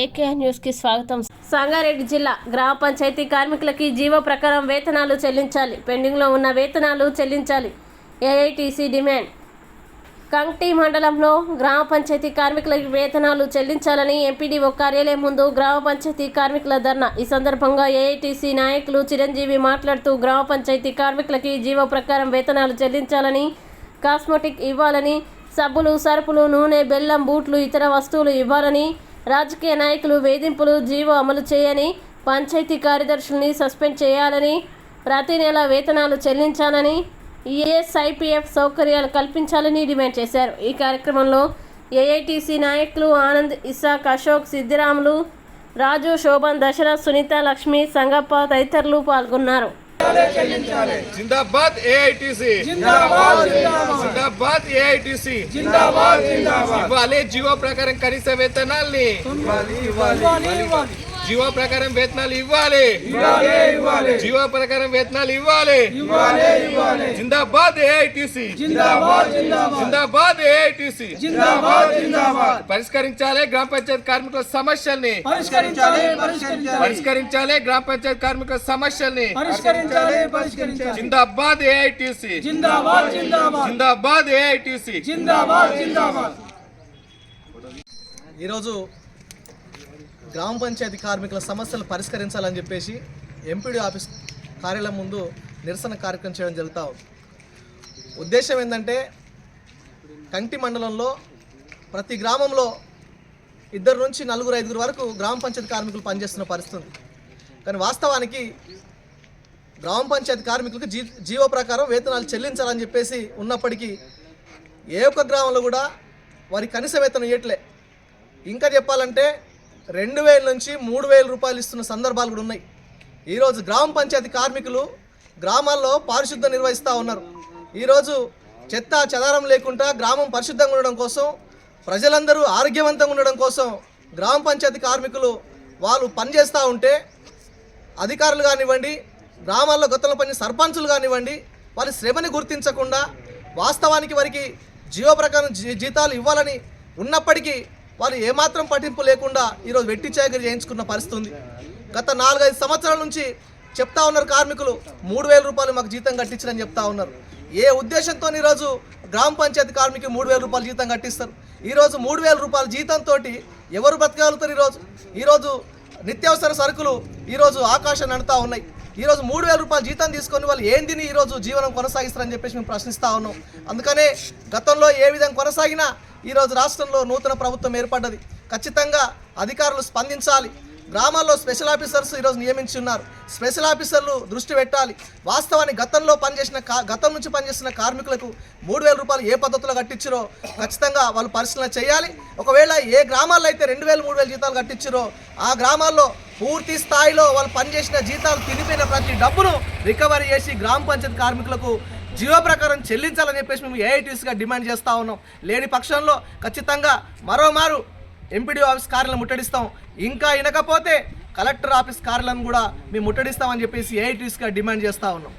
AK న్యూస్కి స్వాగతం. సంగారెడ్డి జిల్లా గ్రామ పంచాయతీ కార్మికులకి జీవో ప్రకారం వేతనాలు చెల్లించాలి. పెండింగ్లో ఉన్న వేతనాలు చెల్లించాలి. AITC demand. కంక్టి మండలంలో గ్రామ పంచాయతీ కార్మికులకి వేతనాలు చెల్లించాలని ఎంపీడీఓ కార్యాలయం ముందు గ్రామ పంచాయతీ కార్మికుల ధర్నా. ఈ సందర్భంగా ఏఐటీసీ నాయకులు చిరంజీవి మాట్లాడుతూ గ్రామ పంచాయతీ కార్మికులకి జీవో ప్రకారం వేతనాలు చెల్లించాలని కాస్మెటిక్ ఇవ్వాలని సబ్బులు సరుపులు నూనె బెల్లం బూట్లు ఇతర వస్తువులు ఇవ్వాలని రాజకీయ నాయకులు వేధింపులు జీవో అమలు చేయని పంచాయతీ కార్యదర్శుల్ని సస్పెండ్ చేయాలని ప్రతి నెల వేతనాలు చెల్లించాలని ఈఎస్ఐపిఎఫ్ సౌకర్యాలు కల్పించాలని డిమాండ్ చేశారు. ఈ కార్యక్రమంలో ఏఐటీసీ నాయకులు ఆనంద్ ఇసాక్ అశోక్ సిద్దిరాములు రాజు శోభన్ దశరథ్ సునీత లక్ష్మి సంగప్ప తదితరులు పాల్గొన్నారు. జిందాబాద్ ఏఐటిసి. జిందాబాద్ ఏఐటిసి ఇవ్వాలి జీవో ప్రకారం కనీస వేతనాల్ని జీవో ప్రకారం వేతనాలు ఇవ్వాలి. జీవో ప్రకారం వేతనాలు ఇవ్వాలి. జిందాబాద్ ఏఐటిసి. జిందాబాద్ ఏఐటిసి. పరిష్కరించాలి గ్రామ పంచాయతీ కార్మికుల సమస్యల్ని. పరిష్కరించాలి గ్రామ పంచాయతీ కార్మికుల సమస్యల్ని. జిందాబాద్ ఏఐటిసి. జిందాబాద్ జిందాబాద్. జిందాబాద్ ఏఐటిసి. ఈరోజు గ్రామ పంచాయతీ కార్మికుల సమస్యలు పరిష్కరించాలని చెప్పేసి ఎంపీడీ ఆఫీస్ కార్యాలయం ముందు నిరసన కార్యక్రమం చేయడం జరుగుతా ఉంది. ఉద్దేశం ఏంటంటే కంటి మండలంలో ప్రతి గ్రామంలో ఇద్దరు నుంచి నలుగురు ఐదుగురు వరకు గ్రామ పంచాయతీ కార్మికులు పనిచేస్తున్న పరిస్థితి కానీ వాస్తవానికి గ్రామ పంచాయతీ కార్మికులకు జీ జీవో ప్రకారం వేతనాలు చెల్లించాలని చెప్పేసి ఉన్నప్పటికీ ఏ ఒక్క గ్రామంలో కూడా వారి కనీస వేతనం ఇవ్వట్లే ఇంకా చెప్పాలంటే రెండు వేల నుంచి మూడు వేల రూపాయలు ఇస్తున్న సందర్భాలు కూడా ఉన్నాయి. ఈరోజు గ్రామ పంచాయతీ కార్మికులు గ్రామాల్లో పారిశుద్ధం నిర్వహిస్తూ ఉన్నారు. ఈరోజు చెత్త చెదారం లేకుండా గ్రామం పరిశుద్ధంగా ఉండడం కోసం ప్రజలందరూ ఆరోగ్యవంతంగా ఉండడం కోసం గ్రామ పంచాయతీ కార్మికులు వాళ్ళు పనిచేస్తూ ఉంటే అధికారులు కానివ్వండి గ్రామాల్లో గతంలో పని సర్పంచులు కానివ్వండి వాళ్ళ శ్రమని గుర్తించకుండా వాస్తవానికి వారికి జీవ ప్రకారం జీ- జీతాలు ఇవ్వాలని ఉన్నప్పటికీ వాళ్ళు ఏమాత్రం పట్టింపు లేకుండా ఈరోజు వెట్టి చాకరీ చేయించుకున్న పరిస్థితి ఉంది. గత నాలుగైదు సంవత్సరాల నుంచి చెప్తా ఉన్నారు కార్మికులు మూడు వేల రూపాయలు మాకు జీతం కట్టించరని చెప్తా ఉన్నారు. ఏ ఉద్దేశంతో ఈరోజు గ్రామ పంచాయతీ కార్మికి మూడు వేల రూపాయలు జీతం కట్టిస్తారు? ఈరోజు మూడు వేల రూపాయల జీతంతో ఎవరు బ్రతకగలుగుతారు ఈరోజు? ఈరోజు నిత్యావసర సరుకులు ఈరోజు ఆకాశాన్ని అంటుతా ఉన్నాయి. ఈరోజు మూడు వేల రూపాయలు జీతం తీసుకొని వాళ్ళు ఏం తిని ఈరోజు జీవనం కొనసాగిస్తారని చెప్పేసి మేము ప్రశ్నిస్తా ఉన్నాం. అందుకనే గతంలో ఏ విధంగా కొనసాగినా ఈరోజు రాష్ట్రంలో నూతన ప్రభుత్వం ఏర్పడ్డది. ఖచ్చితంగా అధికారులు స్పందించాలి. గ్రామాల్లో స్పెషల్ ఆఫీసర్స్ ఈరోజు నియమించి ఉన్నారు స్పెషల్ ఆఫీసర్లు దృష్టి పెట్టాలి. వాస్తవాన్ని గతంలో పనిచేసిన కా గతం నుంచి పనిచేసిన కార్మికులకు మూడు వేల రూపాయలు ఏ పద్ధతిలో కట్టించారో ఖచ్చితంగా వాళ్ళు పరిశీలన చేయాలి. ఒకవేళ ఏ గ్రామాల్లో అయితే రెండు వేలు మూడు వేల జీతాలు కట్టించారో ఆ గ్రామాల్లో పూర్తి స్థాయిలో వాళ్ళు పనిచేసిన జీతాలు తినిపోయిన ప్రతి డబ్బును రికవరీ చేసి గ్రామ పంచాయతీ కార్మికులకు జీవో ప్రకారం చెల్లించాలని చెప్పేసి మేము ఏఐటీసీగా డిమాండ్ చేస్తూ ఉన్నాం. లేని పక్షంలో ఖచ్చితంగా మరోమారు ఎంపీడీ ఆఫీస్ కార్యాలయం ముట్టడిస్తాం. ఇంకా వినకపోతే కలెక్టర్ ఆఫీస్ కార్యాలయం కూడా మేము ముట్టడిస్తామని చెప్పేసి ఏఐటీసీగా డిమాండ్ చేస్తూ ఉన్నాం.